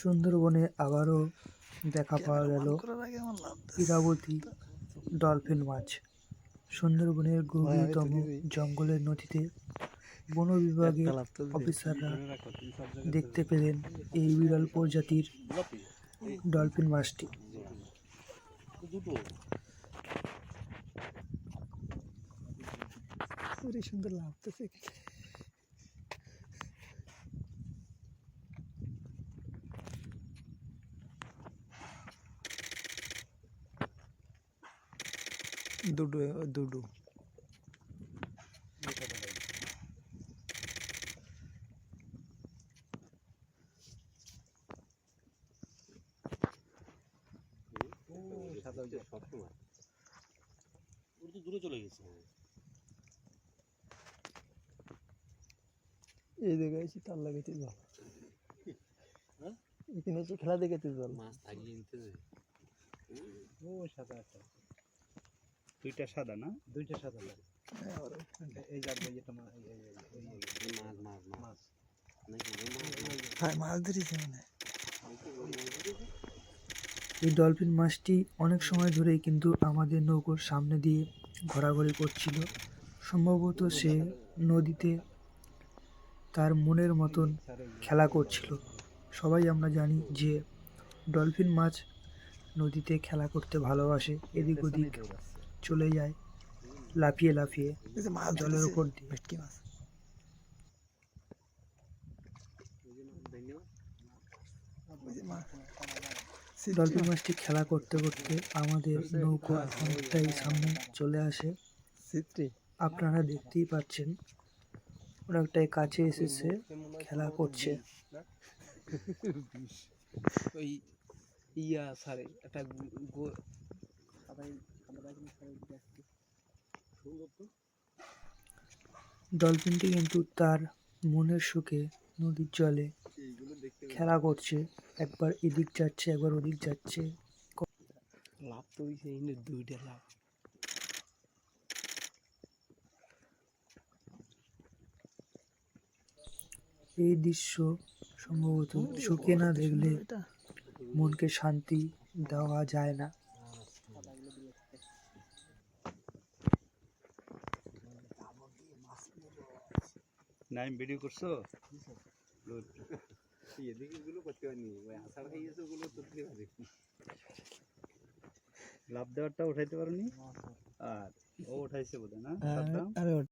সুন্দরবনে আবারও দেখা পাওয়া গেল ইরাবতী ডলফিন মাছ। সুন্দরবনের গভীরতম জঙ্গলের নদীতে বন বিভাগের অফিসাররা দেখতে পেলেন এই বিরল প্রজাতির ডলফিন মাছটি। সুন্দর লাগতেছে। দুটো দুটো। দূরে চলে গেছে এই তার লাগাইতে জল হ্যাঁ? এখানে হচ্ছে খেলা দেখাইতে জল মাছ নিতে ও সাদা দুইটা সাদা না? দুইটা সাদা লাগে এই যাবে যেটা মাছ মাছ মাছ। হ্যাঁ মাছ ধরেছে মানে এই ডলফিন মাছটি অনেক সময় ধরেই কিন্তু আমাদের নৌকোর সামনে দিয়ে ঘোরাঘুরি করছিল। সম্ভবত সে নদীতে তার মনের মতন খেলা করছিল। সবাই আমরা জানি যে ডলফিন মাছ নদীতে খেলা করতে ভালোবাসে। এদিক ওদিক চলে যায় লাফিয়ে লাফিয়ে মাছ জলের উপর দিয়ে। ভেটকি মাছ। ডলফিন মাছটি খেলা করতে করতে আমাদের নৌকো অনেকটাই সামনে চলে আসে। আপনারা দেখতেই পাচ্ছেন অনেকটাই কাছে এসেছে খেলা করছে। ওই ইয়া সারে একটা গো ডলফিনটি কিন্তু তার মনের সুখে নদীর জলে খেলা করছে। একবার এদিক যাচ্ছে একবার ওদিক যাচ্ছে। লাভ তো দুইটা লাভ। এই দৃশ্য সম্ভবত চোখে না দেখলে মনকে শান্তি দেওয়া যায় না। নাইম ভিডিও করছ? এদিকে গুলো করতে পারিনি। ওই ওগুলো করতে লাভ দেওয়ারটা উঠাইতে পারোনি? আর ও উঠাইছে বোধ না? হ্যাঁ,